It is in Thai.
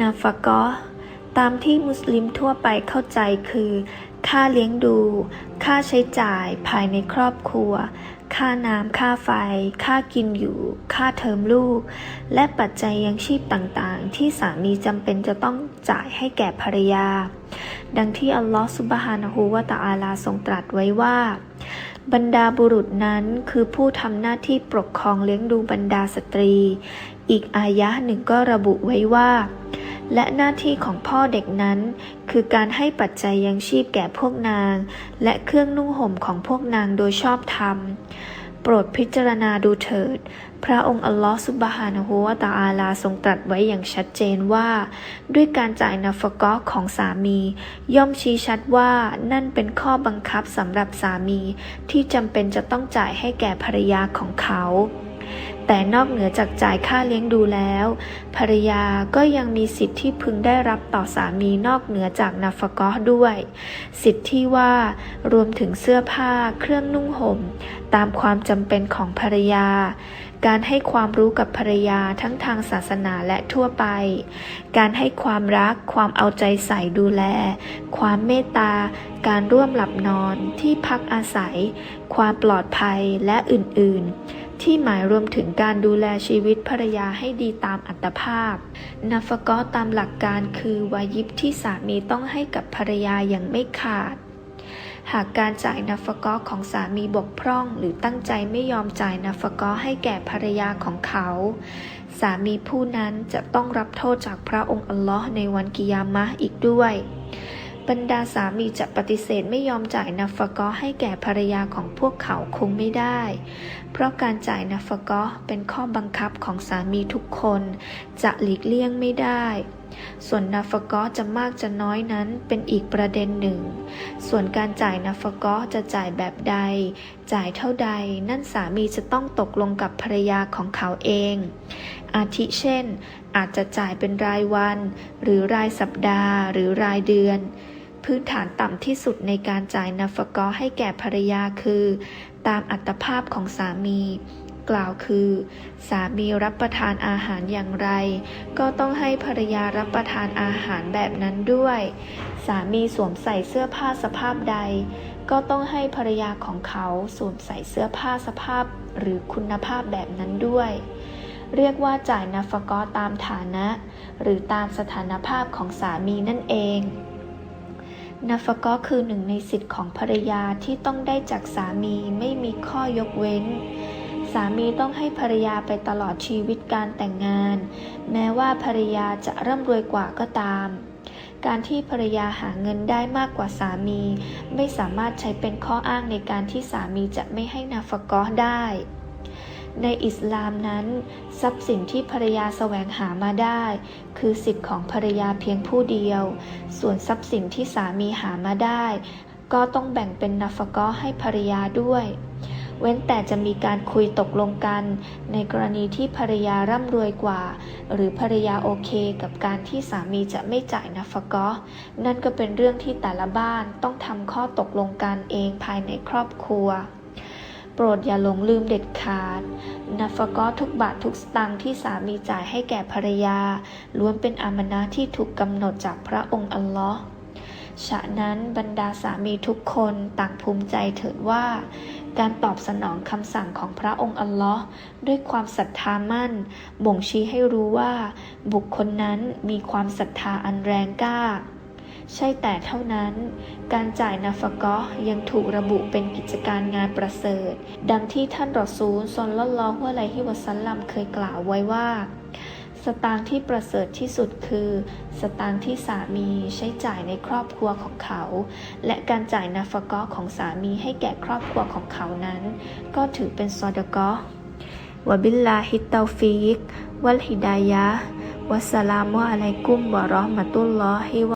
นาฟะกอฮ์ตามที่มุสลิมทั่วไปเข้าใจคือ ค่าเลี้ยงดู ค่าใช้จ่ายภายในครอบครัว ค่าน้ำค่าไฟ ค่ากินอยู่ ค่าเทอมลูก และปัจจัยยังชีพต่างๆ ที่สามีจำเป็นจะต้องจ่ายให้แก่ภรรยา ดังที่อัลลอฮฺซุบฮานะฮูวะตะอาลาทรงตรัสไว้ว่า บรรดาบุรุษนั้นคือผู้ทำหน้าที่ปกครองเลี้ยงดูบรรดาสตรี อีกอายะหนึ่งก็ระบุไว้ว่า และหน้าที่ของพ่อเด็กนั้น คือการให้ปัจจัยยังชีพแก่พวกนาง และเครื่องนุ่งห่มของพวกนางโดยชอบธรรม โปรดพิจารณาดูเถิด พระองค์อัลลอฮฺซุบฮานะฮูวะตะอาลาทรงตรัสไว้อย่างชัดเจนว่า ด้วยการจ่ายนาฟกอของสามี ย่อมชี้ชัดว่านั่นเป็นข้อบังคับสำหรับสามีที่จำเป็นจะต้องจ่ายให้แก่ภรรยาของเขา แต่นอกเหนือจากจ่ายค่าเลี้ยงดูแล้ว ภรรยาก็ยังมีสิทธิที่พึงได้รับต่อสามีนอกเหนือจากนาฟกอด้วย สิทธิที่ว่ารวมถึงเสื้อผ้าเครื่องนุ่งห่ม ตามความจำเป็นของภรรยา การให้ความรู้กับภรรยาทั้งทางศาสนาและทั่วไป การให้ความรักความเอาใจใส่ดูแล ความเมตตา การร่วมหลับนอนที่พักอาศัย ความปลอดภัยและอื่นๆ ที่หมายรวมถึงการดูแลชีวิตภรรยาให้ดีตามอัตภาพนาฟกอตามหลักการคือวายิบที่สามีต้องให้กับภรรยาอย่างไม่ขาด หากการจ่ายนาฟกอของสามีบกพร่อง หรือตั้งใจไม่ยอมจ่ายนาฟกอให้แก่ภรรยาของเขา สามีผู้นั้นจะต้องรับโทษจากพระองค์อัลลอฮ์ในวันกิยามะอีกด้วย บรรดาสามีจะปฏิเสธไม่ยอมจ่ายนัฟกอให้แก่ภรรยาของพวกเขาคงไม่ได้ เพราะการจ่ายนัฟกอเป็นข้อบังคับของสามีทุกคน จะหลีกเลี่ยงไม่ได้ ส่วนนาฟกอจะมากจะน้อยนั้นเป็นอีกประเด็นหนึ่ง ส่วนการจ่ายนาฟกอจะจ่ายแบบใด จ่ายเท่าใด นั่นสามีจะต้องตกลงกับภรรยาของเขาเอง อาทิเช่น อาจจะจ่ายเป็นรายวัน หรือรายสัปดาห์ หรือรายเดือน พื้นฐานต่ำที่สุดในการจ่ายนาฟกอให้แก่ภรรยาคือ ตามอัตภาพของสามี กล่าวคือ สามีรับประทานอาหารอย่างไร ก็ต้องให้ภรรยารับประทานอาหารแบบนั้นด้วย สามีสวมใส่เสื้อผ้าสภาพใด ก็ต้องให้ภรรยาของเขาสวมใส่เสื้อผ้าสภาพหรือคุณภาพแบบนั้นด้วย เรียกว่าจ่ายนาฟกอตามฐานะ หรือตามสถานภาพของสามีนั่นเองนาฟกอคือหนึ่งในสิทธิ์ของภรรยาที่ต้องได้จากสามีไม่มีข้อยกเว้น สามีต้องให้ภรรยาไปตลอดชีวิตการแต่งงาน แม้ว่าภรรยาจะร่ำรวยกว่าก็ตาม การที่ภรรยาหาเงินได้มากกว่าสามี ไม่สามารถใช้เป็นข้ออ้างในการที่สามีจะไม่ให้นาฟกอได้ ในอิสลามนั้น ทรัพย์สินที่ภรรยาแสวงหามาได้ คือสิทธิ์ของภรรยาเพียงผู้เดียว ส่วนทรัพย์สินที่สามีหามาได้ ก็ต้องแบ่งเป็นนาฟกอให้ภรรยาด้วย เว้นแต่จะมีการคุยตกลงกัน ในกรณีที่ภรรยาร่ำรวยกว่า หรือภรรยาโอเคกับการที่สามีจะไม่จ่ายนาฟกอนั่นก็เป็นเรื่องที่แต่ละบ้านต้องทำข้อตกลงกันเองภายในครอบครัวโปรดอย่าหลงลืมเด็ดขาดนาฟกอทุกบาททุกสตางค์ที่สามีจ่ายให้แก่ภรรยา ล้วนเป็นอามานะที่ถูกกำหนดจากพระองค์อัลลอฮ์ฉะนั้นบรรดาสามีทุกคนต่างภูมิใจเถิดว่า การตอบสนองคำสั่งของพระองค์อัลลอฮ์ด้วยความศรัทธามั่น บ่งชี้ให้รู้ว่า บุคคลนั้นมีความศรัทธาอันแรงกล้า ใช่แต่เท่านั้น การจ่ายนาฟกอยังถูกระบุเป็นกิจการงานประเสริฐ ดังที่ท่านรอซูลซอนลลอฮุอะลัยฮิวะซัลลัมเคยกล่าวไว้ว่า สตางค์ที่ประเสริฐที่สุดคือ สตางค์ที่สามีใช้จ่ายในครอบครัวของเขา และการจ่ายนาฟกอของสามีให้แก่ครอบครัวของเขานั้น ก็ถือเป็นซอดกอวะบิลลาฮิตเตาฟิก วัลฮิดายะ วัสสลามุอะลัยกุมวะราะห์มะตุลลอฮิวะ